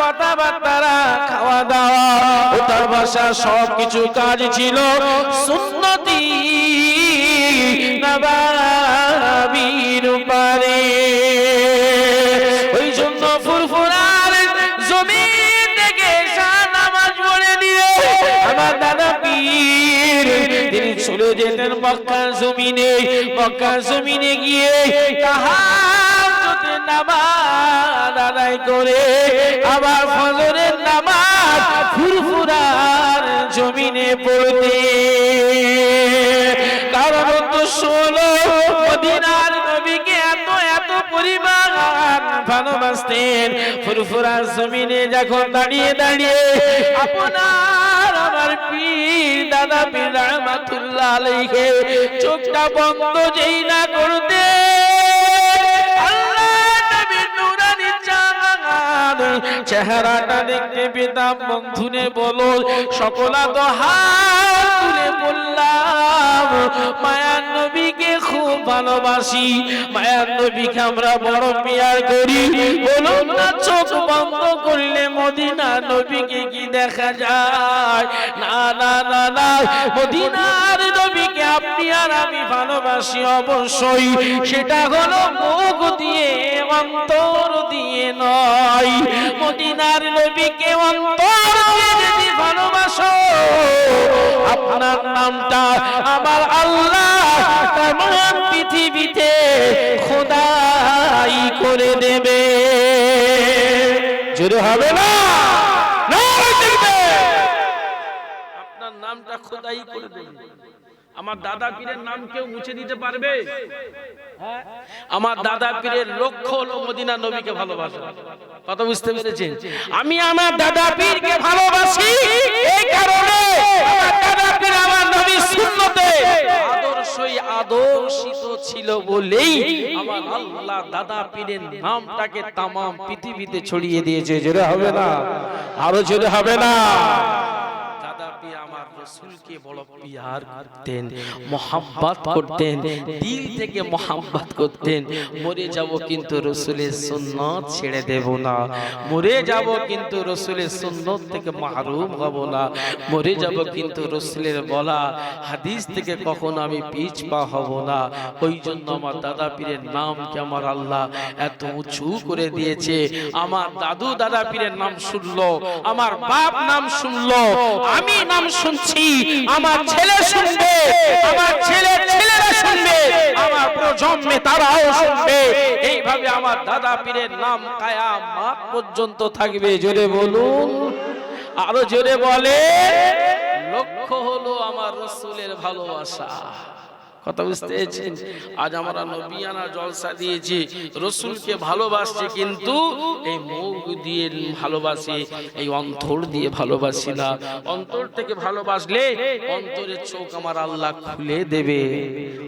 কথাবার্তারা খাওয়া দাওয়া ওঠার বসা সব কিছু কাজ ছিল সুন্নতি নবাবির পারে ওই জন্য ফুরফুরার জমিন থেকে নামাজ পড়ে দিয়ে আমার দাদা পীর, তিনি চলে যেতেন মক্কার জমিনে। মক্কার জমিনে গিয়ে তাহাজ্জুদে নামাজ আদায় করে আবার ফজরের নামাজ ফুরফুরার জমিনে পড়তে। কারণ তো ষোলো মদিনার নবীকে এত এত পরিমাণ ভালোবাসতেন। ফুরফুরার জমিনে যখন দাঁড়িয়ে দাঁড়িয়ে আপনার আমার পীর দাদা পীর রহমাতুল্লাহ আলাইহি, চোখটা বন্ধ যেই না করতে চেহারাটা দেখতে পেতাম বন্ধুনে বলো, সকলা তো হাত তুলে বললাম মায়ার নবীকে খুব ভালোবাসি মায়ার নবীকে আমরা বড় পিয়ার করি। বলুন না, চোখ বন্ধ করলে মদিনা নবীকে কি দেখা যায়? না না না না, মদিনার নবীকে আপনি আর আমি ভালোবাসি অবশ্যই। সেটা হলো মুখ দিয়ে অন্তর মদিনার নবীকে অন্তর ভালোবাসো, আপনার নামটা আমার আল্লাহ তামাম পৃথিবীতে খোদাই করে দেবে। জোরে হবে না? আপনার নামটা খোদাই করে দেবে। আমার দাদা পীরের নাম কেউ মুছে দিতে পারবে? হ্যাঁ? আমার দাদা পীরের লক্ষ্য হলো মদিনা নবীকে ভালোবাসা। কথা বুঝতে পেরেছেন? আমি আমার দাদা পীরকে ভালোবাসি এই কারণে আমার দাদা পীর আমার নবীর সুন্নতে আদর্শই আদর্শিত ছিল বলেই আমার আল্লাহ দাদা পীরের নামটাকে তামাম পৃথিবীতে ছড়িয়ে দিয়েছে। জোরে হবে না? আরও জোরে হবে না? রসুলকে বড় পিয়ার করতেন মোহাব্বত করতেন দিল থেকে মোহাব্বত করতেন মরে যাব কিন্তু রসুলের সুন্নত ছেড়ে দেব না মরে যাব কিন্তু রসুলের সুন্নত থেকে মাহরুম হব না মরে যাব কিন্তু রসুলের বলা হাদিস থেকে কখনো আমি পিছ পা হব না ওই জন্য আমার দাদা পীরের নামকে আমার আল্লাহ এত উঁচু করে দিয়েছে আমার দাদু দাদা পীরের নাম শুনলো আমার বাপ নাম শুনলো আমি নাম শুনছি আমার ছেলে শুনবে, আমার ছেলে ছেলেরা শুনবে, আমার প্রজন্মে তারাও শুনবে। এইভাবে আমার দাদা পীরের নাম কায়া মা পর্যন্ত থাকবে, জোরে বলুন। আরও জোরে বলে লক্ষ্য হলো আমার রসুলের ভালোবাসা। কথা বুঝতে পেরেছেন? আজ আমরা নবিয়ানা জলসা দিয়েছি। রসুলকে ভালোবাসছি কিন্তু এই মুখ দিয়ে ভালোবাসি, এই অন্তর দিয়ে ভালোবাসি না। অন্তর থেকে ভালোবাসলে অন্তরের চোখ আমার আল্লাহ খুলে দেবে।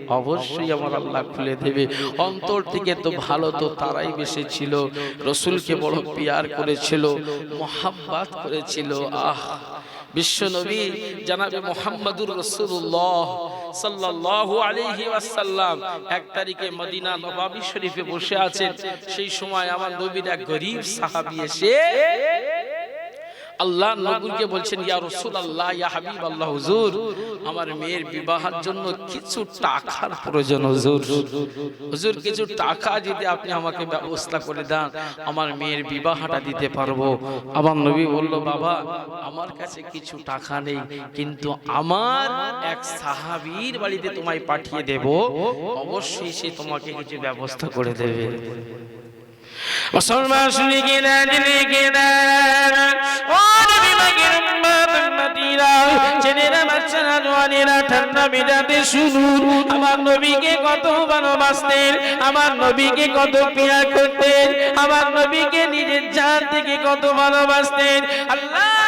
অবশ্যই আমার আল্লাহ খুলে দেবে। অন্তর থেকে তো ভালো তো তারাই বেশি ছিল রসুলকে বড় পিয়ার করেছিল, মোহাব্বাত করেছিল। আহ! বিশ্ব নবী, জানাবে মোহাম্মদুর রসুল্লাহ সাল্লাল্লাহু আলাইহি ওয়াসাল্লাম, এক তারিখে মদিনা নবাবী শরীফে বসে আছেন। সেই সময় আমার নবীর এক গরিব সাহাবী এসে আল্লাহ নবীকে বলছেন, ইয়া রসুল আল্লাহ ইয়া হাবিব আল্লাহ হুজুর, আমার মেয়ের বিবাহের জন্য কিছু টাকার প্রয়োজন, হুজুর। হুজুর, কিছু টাকা যদি আপনি আমাকে ব্যবস্থা করে দেন, আমার মেয়ের বিবাহটা দিতে পারব। আমার নবী বলল, বাবা, আমার কাছে কিছু টাকা নেই, কিন্তু আমার এক সাহাবীর বাড়িতে তোমায় পাঠিয়ে দেব। অবশ্যই সে তোমাকে কিছু ব্যবস্থা করে দেবে। কিনা ছেলেরা ঠান্ডা আমার নবীকে কত ভালোবাসতেন, আমার নবীকে কত করতেন, আমার নবীকে নিজের জান থেকে কত ভালোবাসতেন। আল্লাহ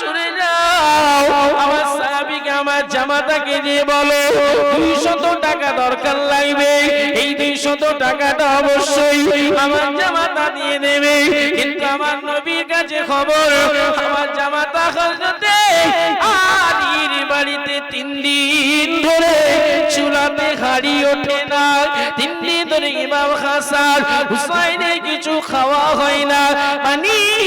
চলে যাও আমার সাহাবীকে, আমার জামাতাকে দিয়ে বলো, দুইশত টাকা দরকার লাগবে। এই দুইশত টাকাটা অবশ্যই আমার জামাতা দিয়ে দেবে। কিন্তু আমার নবীর কাছে খবর, আমার জামাতা আলীর বাড়িতে তিন দিন ধরে চুলাতে হাড়ি ওঠে না। তিন দিন ধরে ইমাম হাসান হুসাইনের কিছু খাওয়া হয় না। পানি ছাড়া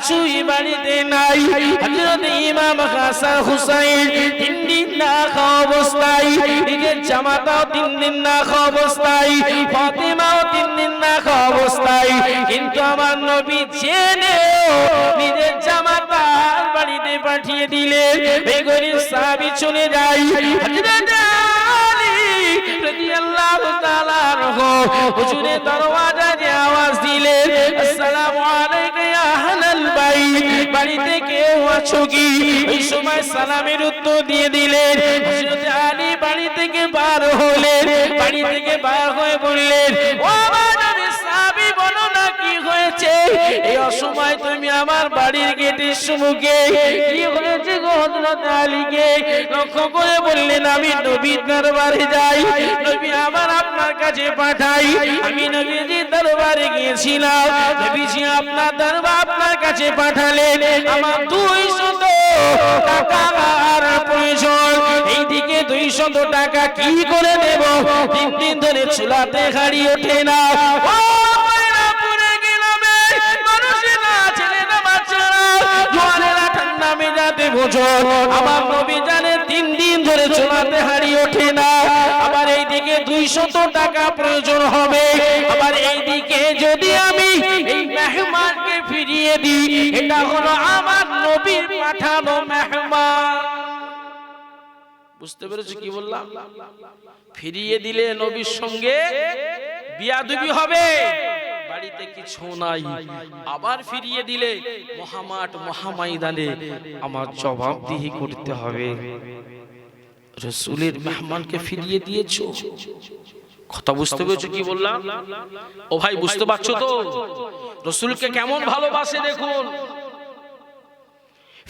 কিছুই বাড়িতে নাই। হযরত ইমাম হাসান হুসাইন তিন দিন না খাওয়া অবস্থায় নিজের জামাতাও তিন দিন না খাওয়া অবস্থায়, ফাতেমাও তিন দিন না খাওয়া অবস্থায়। কিন্তু আমার নবী জেনেও নিজের জামাতার বাড়িতে পাঠিয়ে দিলেন এই গরিব চলে যায়। হযরত রাদিয়াল্লাহু তাআলা আনহু হুজুরের দরওয়াজা যে আওয়াজ দিলেন আসসালামু আলাইকা আহলাল বাইত বাড়িতে কেউ আছো কি? ওই সময় সালামের উত্তর দিয়ে দিলেন। আলী বাড়ি থেকে বার হলেন, বাড়ি থেকে বার হয়ে বললেন এই অসময় তুমি আমার বাড়ির গেটের সম্মুখে কি হয়েছে গো হযরত আলীকে? লক্ষ্য করে বললেন, আমি নবীর দরবারে যাই, নবী আমার আপনার কাছে পাঠাই। আমি নবীজির দরবারে গিয়েছিলাম, নবীজি আপনার দরবার আপনার কাছে পাঠালেন। আমার দুই শত টাকার প্রয়োজন। এইদিকে দুই শত টাকা কি করে দেব? তিন দিন ধরে চুলাতে হাড়ি ওঠে না। মেজাজে আমার নবী জানে তিন দিন ধরে চুলাতে হাড়ি ওঠে না। আবার এইদিকে দুইশত টাকা প্রয়োজন হবে। আবার এইদিকে যদি আমি এই মেহমানকে ফিরিয়ে দিই, এটা হলো আমার নবীর পাঠানো মেহমান। বুঝতে পেরেছ কি বললাম? ফিরিয়ে দিলে নবীর সঙ্গে বিয়াদবি হবে। বাড়িতে কিছু নাই। আবার ফিরিয়ে দিলে মহামাট মহামাইদানে আমার জবাবদিহি করতে হবে। রসুলের মেহমানকে ফিরিয়ে দিয়েছ? কথা বুঝতে পেরেছ কি বললাম? ও ভাই, বুঝতে পারছ তো? রসুলকে কেমন ভালোবাসে দেখুন।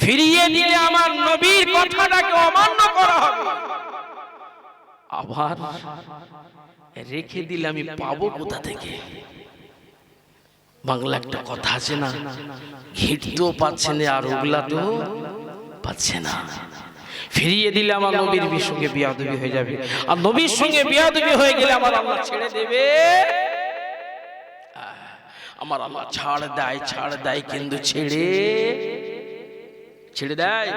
ফিরিয়ে দিলে আমার নবীর কথাটাকে অমান্য করা হবে। আবার রেখে দিলে আমি পাবো কোথা থেকে? বাংলা একটা কথা আছে না ঘিরতেও পাচ্ছে না আর ওগুলাতেও পাচ্ছে না। ফিরিয়ে দিলে আমার নবীর সঙ্গে বিয়াদবি হয়ে যাবে। আর নবীর সঙ্গে বিয়াদবি হয়ে গেলে আমার আল্লাহ ছেড়ে দেবে। আমার আল্লাহ ছাড় দেয় ছাড় দেয় কিন্তু ছেড়ে ছেড়ে দেয়।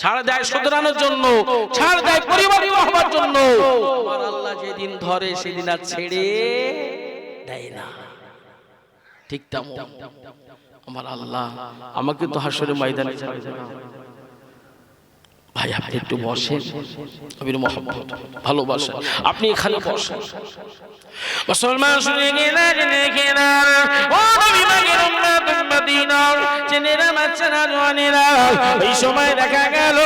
ছাড় দেয় শুধরানোর জন্য, ছাড় দেয় পরিবারী হবার জন্য। আমার আল্লাহ যেদিন ধরে, সেদিন আর ছেড়ে দেয় না। ঠিক তেমন। আমার আল্লাহ আমাকে তো হাসরে ময়দানে ভাই আপনি একটু বসেন। আবির মোহাম্মদ ভালোবাসা। আপনি এখানে বসেন। মুসলমান শুনে গেলা জেনে ও নবী উম্মত মদিনার চেনেরা বাচ্চারা জওয়ানেরা এই সময় দেখা গেল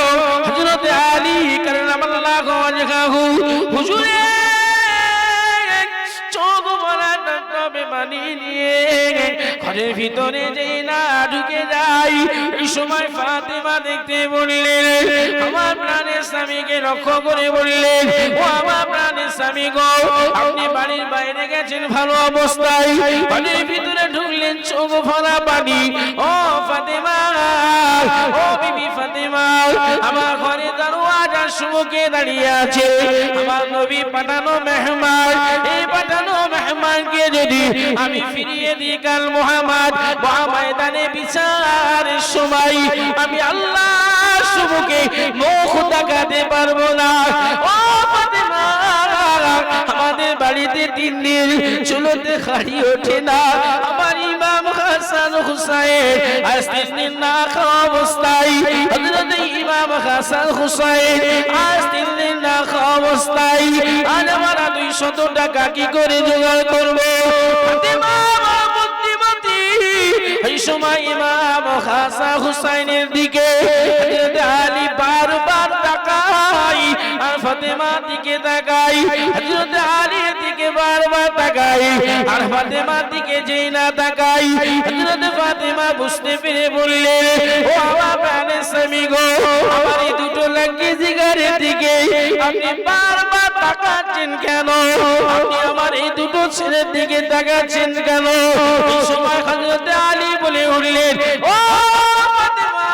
হযরত আলী কারামাল্লাহু ওয়াজহাহু। হুজুরে তবে বানিয়ে নিয়ে ঘরের ভিতরে যেই না ঢুকে যাই, এই সময় ফাতেমা দেখতে বললেন, আমার প্রাণের স্বামীকে করে বললেন, ও আমার প্রাণের স্বামী গো, আপনি বাড়ির বাইরে গেছেন ভালো অবস্থায়, বাড়ির ভিতরে ঢুকলেন চোখ ভরা পানি। ও ফাতেমা, ও বিবি ফাতেমা, আমার ঘরে দাঁড়িয়ে আছে, আমার নবী পাঠানো মেহমান, এই পাঠানো মেহমানকে যদি আমি ফিরিয়ে দিই কাল মোহাম্মদ, মহাময়দানে বিচার সময়, আমি আল্লাহ সুমুখে মুখ দেখাতে পারব না। আমাদের বাড়িতে তিন দিন চুলোতে খাড়ি ওঠে না। আমার হাসান হুসাইন। আজ তিন দিন না খাওয়া হযরত ইমাম হাসান হুসাইন। আজ না খাওয়া অবস্থায়। আজ আমরা দুইশত টাকা কি করে জোগাড় করব? ফাতেমা বুদ্ধিমতী। এই সময় ইমাম হাসান হুসাইনের দিকে আলী ফাতেমা দিকে তাকাই হযরত আলীর দিকে বারবার তাকাই, আর ফাতেমার দিকে যেই না তাকাই হযরত ফাতেমা বুঝতে পেরে বললেন ও আমার প্রাণের স্বামী গো, আমার এই দুটো লাকি জিগারের দিকে আপনি বারবার তাকাচ্ছেন কেন? আপনি আমার এই দুটো ছেলের দিকে তাকাচ্ছেন কেন? এই সময় হযরত আলী বলে উঠলেন, ও ফাতেমা,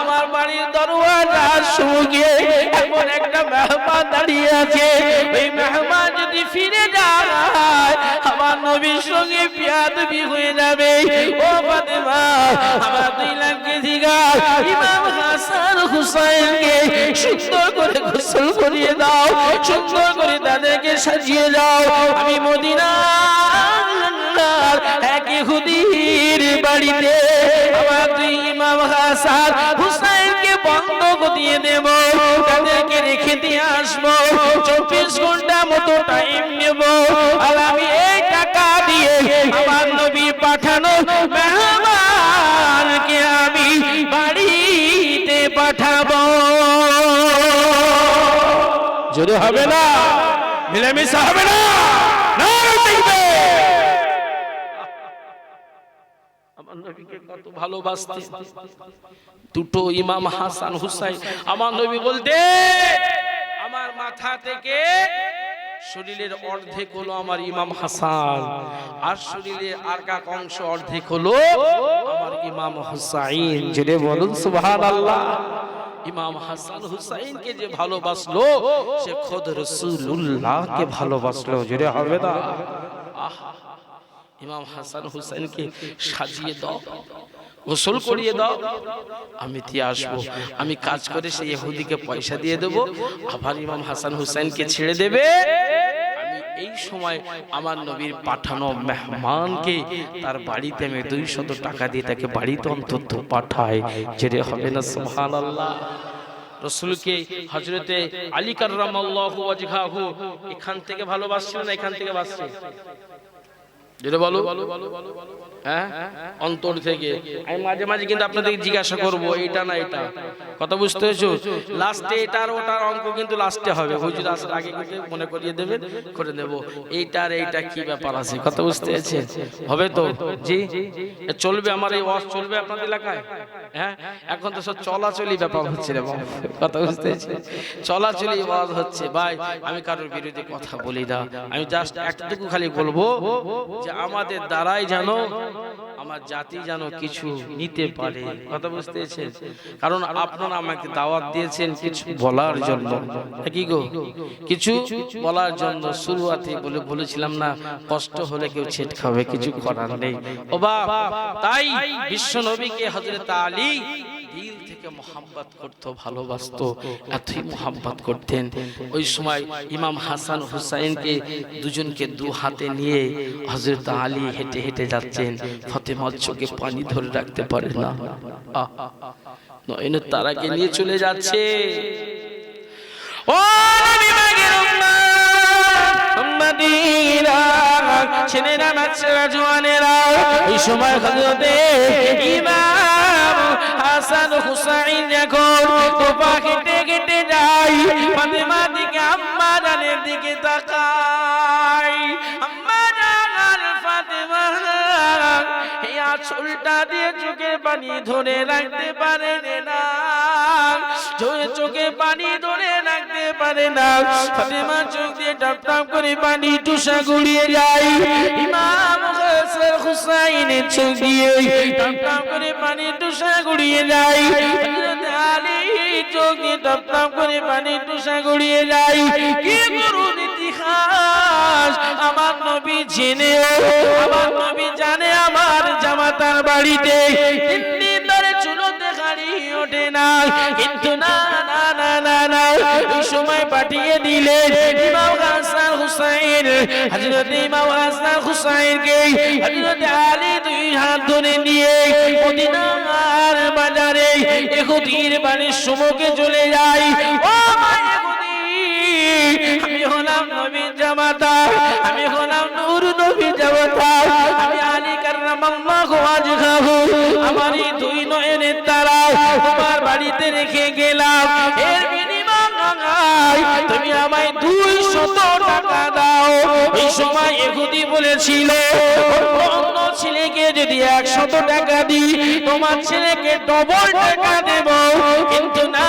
আমার বাড়ির এমন একটা মেহমান দাঁড়িয়ে আছে। ওই মেহমান যদি ফিরে যায়, আমার নবীর সঙ্গে বিয়াদবি হয়ে যাবে। ও ফাতেমা, আমার দুই লাখ কেজি গাছ ইমাম হাসান হুসাইনকে সুন্দর করে গোসল করিয়ে দাও, সুন্দর করে তাদেরকে সাজিয়ে দাও। আমি মদিনা এক ইহুদির বাড়িতে আমার দুই ইমাম হাসান দিয়ে দেব, তাদেরকে রেখে দিয়ে আসব। চব্বিশ ঘণ্টা মতো টাইম নেব। আর আমি এই টাকা দিয়ে আমার নবী পাঠানো মেহমানকে আমি বাড়িতে পাঠাবো। যদি হবে না, মিলেমিশে হবে না দেখবে আমার নবীকে কত ভালোবাসতে। দুটো ইমাম হাসান হুসাইন। আমার নবী বলতে আমার মাথা থেকে শরীরের অর্ধেক হলো আমার ইমাম হাসান আর শরীরের আর কাক অংশ অর্ধেক হলো আমার ইমাম হুসাইন। যেটা বলুন সুবহানাল্লাহ। ইমাম হাসান হুসাইনকে যে ভালোবাসলো সে খোদ রসুল্লাহকে ভালোবাসলো। যেটা হবে না? আহা। ইমাম হাসান হুসাইনকে সাজিয়ে দাও গোসল করিয়ে দাও আমি দিয়ে আসব। আমি কাজ করে সেই ইহুদিকে পয়সা দিয়ে দেবো আবার ইমাম হাসান হুসাইনকে ছেড়ে দেবে। এই সময় আমার নবীর পাঠানো মেহমানকে তার বাড়িতে আমি দুই শত টাকা দিয়ে তাকে বাড়িতে অন্তত পাঠাই যেটা হবে না সুবহান আল্লাহ রসুলকে হজরতে আলী কার্লাহু এখান থেকে ভালোবাসছিল না এখান থেকে বাসছে যেটা বলো? হ্যাঁ? অন্তর থেকে। আমি মাঝে মাঝে কিন্তু আপনাদেরকে জিজ্ঞাসা করব এটা না এটা? কথা বুঝতে হয়েছো লাস্টে এটার ওটার অঙ্ক কিন্তু লাস্টে হবে। হুজুর আসার আগে মনে করিয়ে করে এইটার এইটা কি ব্যাপার আছে? কথা বুঝতে হয়েছে হবে তো? জি? চলবে আমার এই ওয়াজ, চলবে আপনাদের এলাকায়? হ্যাঁ? এখন তো সব চলাচলি ব্যাপার হচ্ছে কথা বুঝতে হয়েছে চলাচলি ওয়াজ হচ্ছে। ভাই, আমি কারোর বিরুদ্ধে কথা বলি না। আমি জাস্ট একটুকু খালি বলব যে আমাদের দ্বারাই যেন আমার জাতি যেন কিছু নিতে পারে। কথা বুঝতে কারণ আপনারা আমাকে দাওয়াত দিয়েছেন কিছু বলার জন্য। কি গো? কিছু বলার জন্য শুরুয়াতে বলে বলেছিলাম না, কষ্ট হলে কেউ ছেট খাবে, কিছু করার নেই। ও বাপ, তাই বিশ্ব নবীকে হজরত আলী দিল মোহাম্মত করতো ভালোবাসত এতই মোহাম্মত করতেন। ওই সময় ইমাম হাসান হুসাইনকে দুজনকে দু হাতে নিয়ে হজরত আলী হেঁটে হেঁটে যাচ্ছেন। ফতেমার চোখে পানি ধরে রাখতে পারে না। নয়নের তারাকে নিয়ে চলে যাচ্ছে। ও উম্মতীরা, ছেলেরা বাচ্চারা জোয়ানেরা এই সময় হজরতে ইমাম হাসান হুসাইন যখন তোপা কেটে কেটে যায় ফাতেমা দিকে আম্মা জানের দিকে তাকায়। এই আঁচলটা দিয়ে চোখের পানি ধরে রাখতে পারে না। চোখে চোখে পানি ধরে রাখতে পারে না। ফাতেমা চোখ দিয়ে টপ করে পানি টুসা গুলিয়ে যায়। ইমাম হাসান হুসাইনের চোখ দিয়ে টপ করে পানি টুসা গুড়িয়ে যায়। আলী চোখ দিয়ে টপ করে পানি টুসা গুলিয়ে যায়। কি করুন ইতিহাস? আমার নবী জেনে আমার নবী জানে আমার জামাতার বাড়িতে। বাজারে বাড়ির সমুখে চলে আমি হলাম নবীর জামাতা, আমি হলাম নূর নবীর জামাতা, আমি আলী কার্রামাল্লাহু ওয়াজহাহু আমার এই দুই নয়নের তারা, তোমার বাড়িতে রেখে গেলাম। এর তুমি আমায় দুই শত টাকা দাও। এই সময় এহুদি বলেছিল, অন্য ছেলেকে যদি একশত টাকা দিই, তোমার ছেলেকে ডবল টাকা দেব। কিন্তু না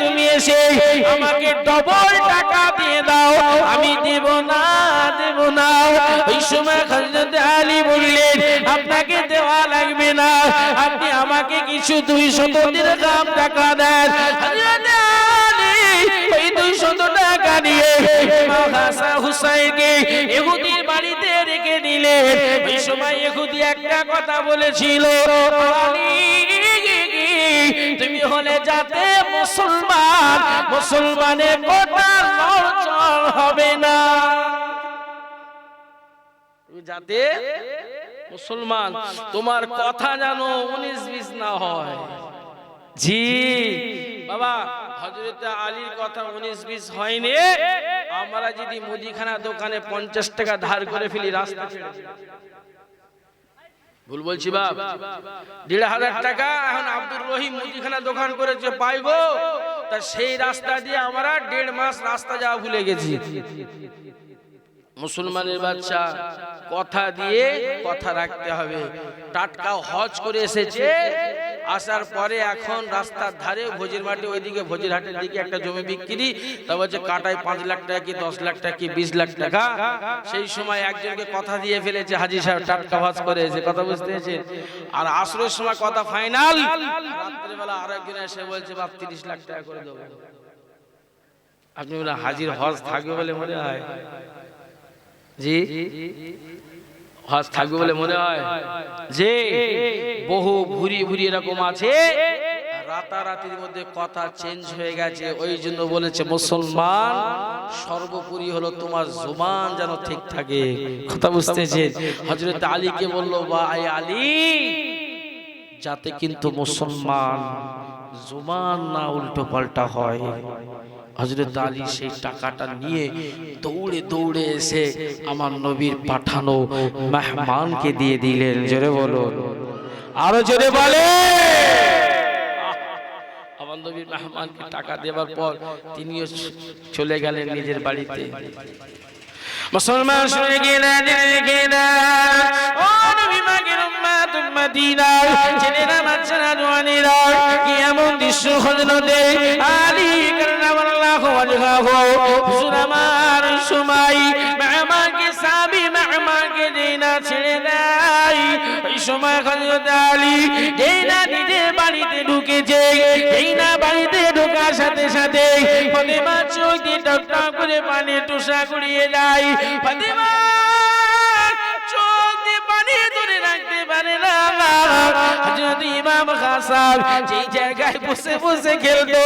তুমি এসে আমাকে ডবল টাকা দিয়ে দাও। আমি দেব না দেব না। ওই সময় হযরত আলী বললেন, আপনাকে দেওয়া লাগবে না। আপনি আমাকে কিছু দুই শত দিরহাম টাকা দেন। হযরত আলী ওই দুই শত টাকা নিয়ে হাসান হুসাইনকে বাড়িতে রেখে দিলেন। ওই সময় ইহুদি একটা কথা বলেছিল হলে যাতে মুসলমান মুসলমানের কোটা লড়চড় হবে না। যাতে মুসলমান তোমার কথা জানো উনিশ বিশ না হয়। জি, বাবা হজরত আলীর কথা উনিশ বিশ হয়নি। আমরা যদি মুদিখানা দোকানে পঞ্চাশ টাকা ধার করে ফেলি, রাস্তা। ভুল বলছি বাপ। দেড় হাজার টাকা এখন আব্দুর রহিম মুদিখানা দোকান করেছে পাই গো তা সেই রাস্তা দিয়ে আমরা দেড় মাস রাস্তা যাওয়া ভুলে গেছি। মুসলমানের বাচ্চা কথা দিয়ে কথা রাখতে হবে। টাটকা হজ করে এসেছে। আসার পরে এখন রাস্তার ধারে ভোজের মাঠে ওইদিকে ভোজের হাটের দিকে একটা জমি বিক্রি। তা বলছে, কাটায় পাঁচ লাখ টাকা কি, দশ লাখ টাকা কি, বিশ লাখ টাকা? সেই সময় একজনকে কথা দিয়ে ফেলেছে হাজি সাহেব, টাটকা ভাজ করে এসে কথা বুঝতে আর আসরের সময় কথা ফাইনাল। রাত্রেবেলা আর একজন এসে বলছে, বাপ, তিরিশ লাখ টাকা করে দেবো। আপনি বলে হাজির হজ থাকবে বলে মনে হয়। জি? হজ থাকবে বলে মনে হয়। যে বহু ভুরি ভুরি এরকম আছে, রাতারাতির মধ্যে কথা চেঞ্জ হয়ে গেছে, ওই জন্য বলেছে, মুসলমান, সর্বোপরি হলো তোমার জুবান যেন ঠিক থাকে। কথা বুঝতেছে হজরত আলীকে বলল, ভাই আলী, যাতে কিন্তু মুসলমান জুবান না উল্টো পাল্টা হয়। হজরত আলী সেই টাকাটা নিয়ে দৌড়ে দৌড়ে এসে আমার নবীর পাঠানো মেহমানকে দিয়ে দিলেন। জোরে বলো আরও জোরে বলে আমার নবীর মেহমানকে টাকা দেওয়ার পর তিনিও চলে গেলেন নিজের বাড়িতে। মুসলমান শুনে গেলেন ও নবী মাগের উম্মাত উম্মাতিনা ছেলেরা বাচ্চারা জওয়ানেরা কি এমন দৃশ্য হজরতে আলী কাররামাল্লাহু ওয়াজহাহু হুজুর আমার সময় মেহমানকে সাবি মেহমানকে দেনা ছেড়ে দেয়। ওই সময় হজরত আলী যেই না নিজের বাড়িতে ঢুকেছে, এই না বাড়িতে ঢোকার সাথে সাথে ফতেমা চোখ দিয়ে টক টক করে পানি টুসা করিয়ে যায় ফতেমা চোখ দিয়ে পানি ধরে রাখতে পারে না। হযরত ইমাম হাসান যেই জায়গায় বসে বসে খেলতো,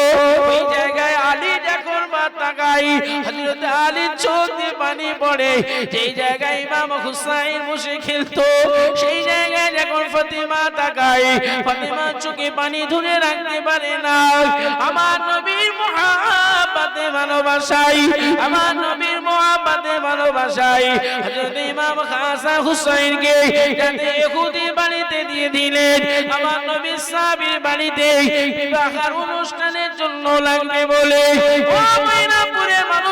ওই জায়গায় আলী মা তাকাই হযরত আলীর চোখ দিয়ে পানি পড়ে, যেই জায়গায় ইমাম হুসাইন বসে খেলতো, সেই জায়গায় যখন ফাতিমা তাকাই ফাতিমা চোখে পানি ধরে রাখতে পারে আমার নবীর মহাব্বতে ভালোবাসাই, আমার নবীর মহাব্বতে ভালোবাসাই। হযরত ইমাম হাসান হুসাইনকে যাতে ইহুদি বাড়িতে দিয়ে দিলেন, আমার নবীর সাহাবীর বাড়িতে বিবাহের অনুষ্ঠানের জন্য লাগবে বলে। ও ময়নাপুরে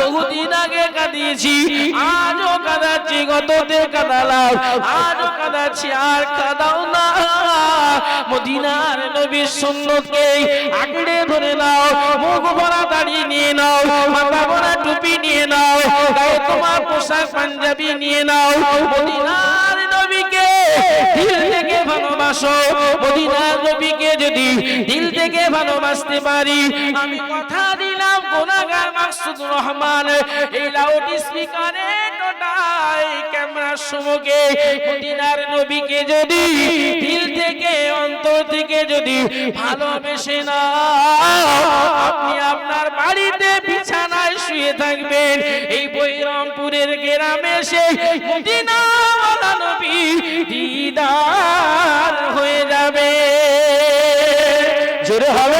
বহুদিন আগে কাঁদিয়েছি। আজও কাঁদাচ্ছি, গততে কাঁদালাম। আজও কাঁদাচ্ছি, আর কাঁদাও না। মদিনার নবীর সুন্নতকে আঁকড়ে ধরে নাও, মুখ ভরা দাড়ি নিয়ে নাও, মাথা ভরা টুপি নিয়ে নাও, গায়ে তোমার পোশাক পাঞ্জাবি নিয়ে নাও। মদিনার নবীকে দিল থেকে ভালোবাসো। মদিনার নবীকে যদি দিল থেকে ভালোবাসতে পারি, আমি কথা দিলাম গোনাগার মাকসুদ রহমান, এই লাউড স্পিকারে টোটাই ক্যামেরার সম্মুখে মদিনার নবীকে যদি, দিল থেকে, অন্তর থেকে যদি ভালোবেসে না, আপনি আপনার বাড়িতে বিছানায় শুয়ে থাকবেন। এই বৈরামপুরের গ্রামে সে মদিনাওয়ালা নবী দিদার হয়ে যাবে। জোরে হবে?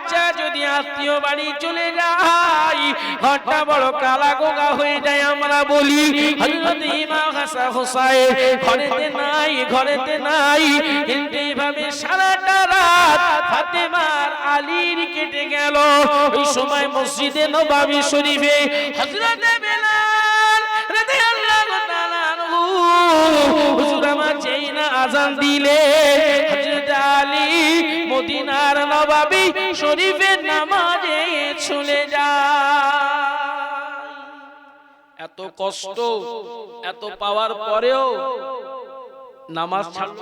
আত্মীয় বাড়ি চলে যাই ঘরটা বড় কালা গোগা হয়ে যায়, আমরা বলি ইমাম হাসান হোসাইন, ঘরেতে নাই ঘরেতে নাই। কিন্তু এইভাবে সারাটা রাত ফাতেমার আলীর কেটে গেল। ওই সময় মসজিদে নবাবী শরীফে হযরত বেলাল হুজুর আমার যেই না আজান দিলে, হযরত আলী মদিনার নবাবী শরীফের নামাজে চলে যায়। এত কষ্ট, এত পাওয়ার পরেও নামাজ ছাড়লো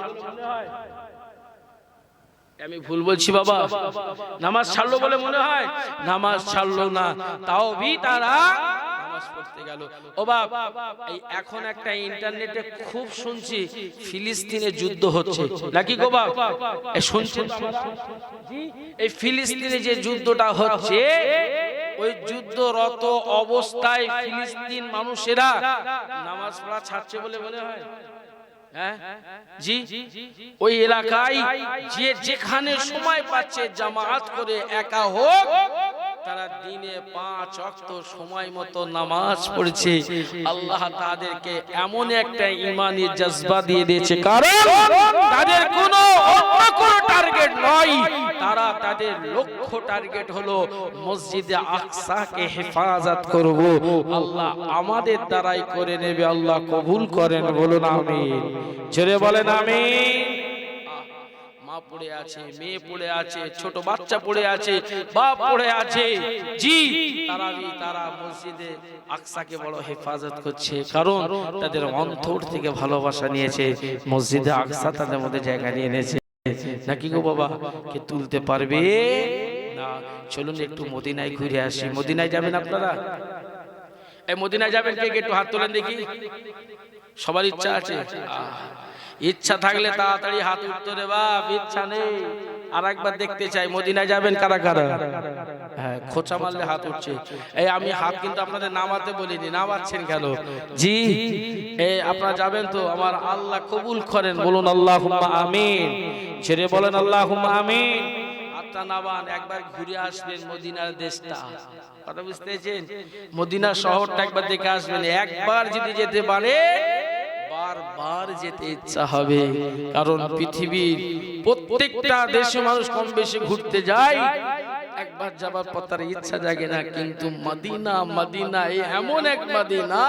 হয়। আমি ভুল বলছি বাবা? নামাজ ছাড়লো বলে মনে হয়? নামাজ ছাড়লো না। তাও ভি তারা এখন একটা ইন্টারনেটে খুব শুনছি ফিলিস্তিনে যুদ্ধ হচ্ছে। নাকি গো এই ফিলিস্তিনে যে যুদ্ধটা হচ্ছে, ওই যুদ্ধরত অবস্থায় ফিলিস্তিন মানুষেরা নামাজ পড়া ছাড়ছে বলে মনে হ্যাঁ? জি? ওই এলাকায় যে যেখানে সময় পাচ্ছে জামাত করে একা হোক তারা দিনে পাঁচ অক্ত সময় মতো নামাজ পড়ছে। আল্লাহ তাদেরকে এমন একটা ইমানি জজবা দিয়ে দিয়েছে। কারণ তাদের কোনো অন্য টার্গেট নয়। তারা তাদের লক্ষ্য টার্গেট হলো মসজিদে আকসাকে হেফাজত করব। আল্লাহ আমাদের দ্বারাই করে নেবে। আল্লাহ কবুল করেন। বলুন আমি জোরে বলেন, আমিন। মা পড়ে আছে মেয়ে পড়ে আছে ছোট বাচ্চা পড়ে আছে বাপ পড়ে আছে। জি। তারা তারা মসজিদে আকসাকে বড় হেফাজত করছে কারণ তাদের অন্তর থেকে ভালোবাসা নিয়েছে মসজিদে আকসা তাদের মধ্যে জায়গা নিয়ে নিয়েছে নাকি গো বাবা কে তুলতে পারবে? না চলুন একটু মদিনায় ঘুরে আসি। মদিনায় যাবেন আপনারা? এই মদিনায় যাবেন কে? কে? একটু হাত তোলেন দেখি। সবার ইচ্ছা আছে। আহ, ইচ্ছা থাকলে তাড়াতাড়ি হাত উঠতো রে বাপ ইচ্ছা নেই। আর একবার দেখতে চাই, মদিনায় যাবেন কারা কারা? হ্যাঁ খোঁচা মারলে হাত উঠছে। এই, আমি হাত কিন্তু আপনাদের নামাতে বলিনি, নামাচ্ছেন কেন? জি, এই, আপনারা যাবেন তো, আমার আল্লাহ কবুল করেন, বলুন আল্লাহ আমিন। ছেড়ে বলেন আল্লাহ আমিন। একবার ঘুরে আসবেন মদিনার দেশটা। কথা বুঝতে পেরেছেন? মদিনা শহরটা একবার দেখে আসবেন। একবার যদি যেতে পারে বারবার যেতে ইচ্ছা হবে। কারণ পৃথিবীর প্রত্যেকটা দেশে মানুষ কম বেশি ঘুরতে যায়। একবার যাবার পর তার ইচ্ছা জাগে না কিন্তু মদিনা মদিনা এই এমন এক মদিনা।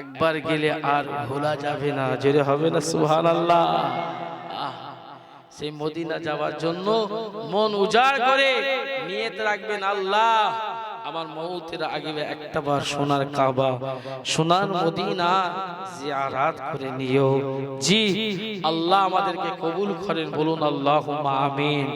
একবার গেলে আর ভোলা যাবে না জোরে হবে না সুহান আল্লাহ সেই মদিনা যাওয়ার জন্য মন উজাড় করে নিয়ত রাখবেন আল্লাহ। আমার মৌতের আগে একটা বার সোনার কাবা, সোনার মদিনা জিয়ারাত করে নিও। জি, আল্লাহ আমাদেরকে কবুল করেন, বলুন আল্লাহ আমিন।